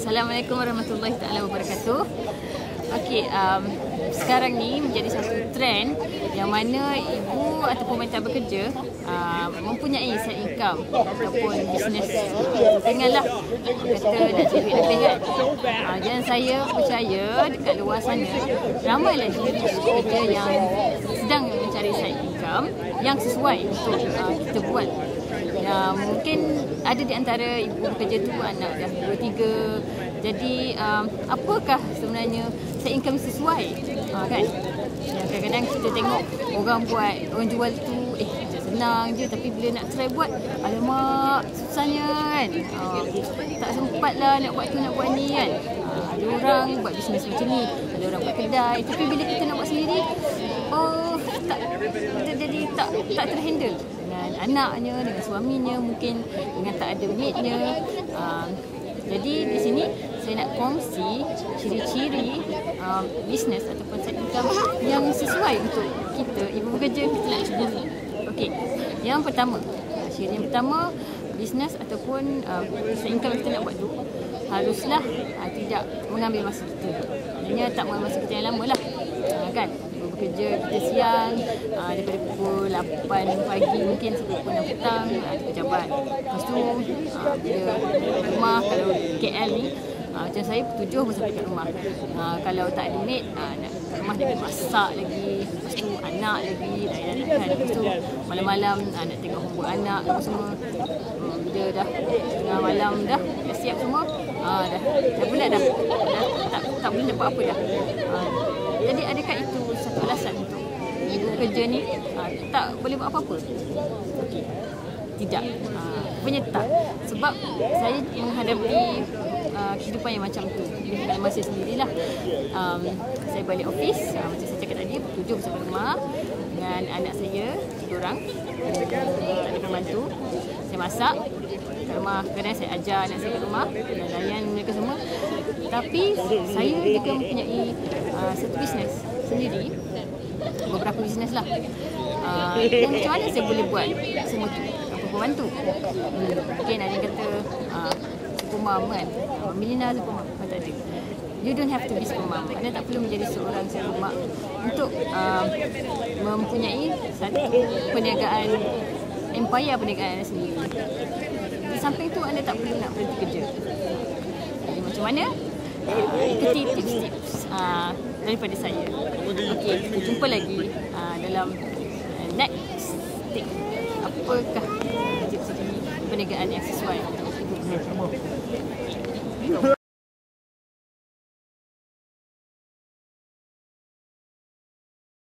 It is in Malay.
Assalamualaikum warahmatullahi taala wabarakatuh. Okey, um, sekarang ni menjadi satu trend yang mana ibu ataupun wanita bekerja uh, mempunyai side income ataupun bisnes tengahlah kata nak cari lebih kan. Uh, dan saya percaya dekat luar sana ramai lagi pekerja yang sedang income yang sesuai untuk uh, kita buat Ya, mungkin ada di antara ibu bekerja tu anak dah dua tiga. Jadi um, apakah sebenarnya saya income sesuai? Ha, kan? Ya, kadang-kadang kita tengok orang buat, orang jual tu eh senang je tapi bila nak try buat alamak susahnya kan. Ha, tak sempat lah nak buat tu nak buat ni kan. Ha, ada orang buat bisnes macam ni, ada orang buat kedai tapi bila kita nak buat sendiri tak kita jadi tak tak terhandle dengan anaknya, dengan suaminya, mungkin dengan tak ada maidnya. Uh, jadi di sini saya nak kongsi ciri-ciri uh, bisnes ataupun side income yang sesuai untuk kita ibu bekerja kita nak cuba. Okey. Yang pertama, ciri yang pertama bisnes ataupun uh, side income kita nak buat tu haruslah uh, tidak mengambil masa kita. Maksudnya tak mengambil masa kita yang lama lah. Uh, kan? Kerja kita siang uh, daripada pukul 8 pagi mungkin sampai pukul 6 petang uh, di pejabat. Lepas tu uh, bila rumah kalau KL ni uh, macam saya 7 pun sampai kat rumah. Uh, kalau tak ada maid uh, nak rumah dia masak lagi. Lepas tu anak lagi layan kan. Lepas tu malam-malam uh, nak tengok homework anak apa semua. Uh, bila dah tengah malam dah dah siap semua uh, dah dah bulat dah. dah tak tak boleh buat apa dah. Uh, jadi adakah itu satu alasan untuk ibu kerja ni uh, tak boleh buat apa-apa? Tidak. Uh, punya tak. Sebab saya menghadapi uh, kehidupan yang macam tu. Dengan masa sendirilah. Um, saya balik office. Uh, macam saya cakap tadi, tujuh sampai rumah. Dengan anak saya, tiga orang. Tak ada pembantu. Saya masak. Kat rumah, kadang saya ajar anak saya kat rumah. Dan layan mereka semua. Tapi saya juga mempunyai uh, satu bisnes sendiri beberapa bisnes lah. Uh, dan macam mana saya boleh buat semua tu? Apa pembantu? Hmm, mungkin ada yang kata uh, super mom kan? Uh, milina super mom tak ada. You don't have to be super mom anda tak perlu menjadi seorang super mak untuk uh, mempunyai satu perniagaan empire perniagaan anda sendiri. Di samping tu anda tak perlu nak berhenti kerja. Jadi macam mana? Uh, ikuti tips-tips. Uh, daripada saya. Okey, kita jumpa lagi uh, dalam uh, next tip. Apakah tips ini perniagaan yang sesuai untuk ibu